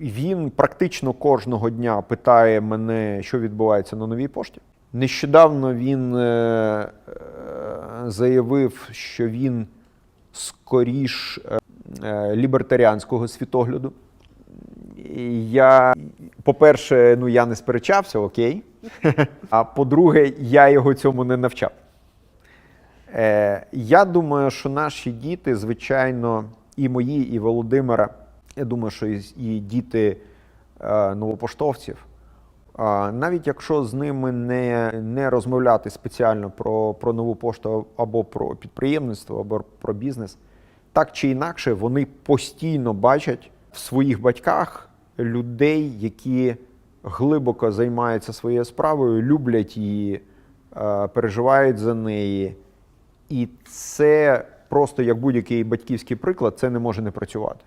Він практично кожного дня питає мене, що відбувається на новій пошті. Нещодавно він е, е, заявив, що він скоріш е, лібертаріанського світогляду. Я, по-перше, ну я не сперечався, окей. А по-друге, я його цьому не навчав. Я думаю, що наші діти, звичайно, і мої, і Володимира, я думаю, що і, діти е, новопоштовців, навіть якщо з ними не, не розмовляти спеціально про, про нову пошту або про підприємництво, або про бізнес, так чи інакше вони постійно бачать в своїх батьках людей, які глибоко займаються своєю справою, люблять її, е, переживають за неї. І це просто як будь-який батьківський приклад, це не може не працювати.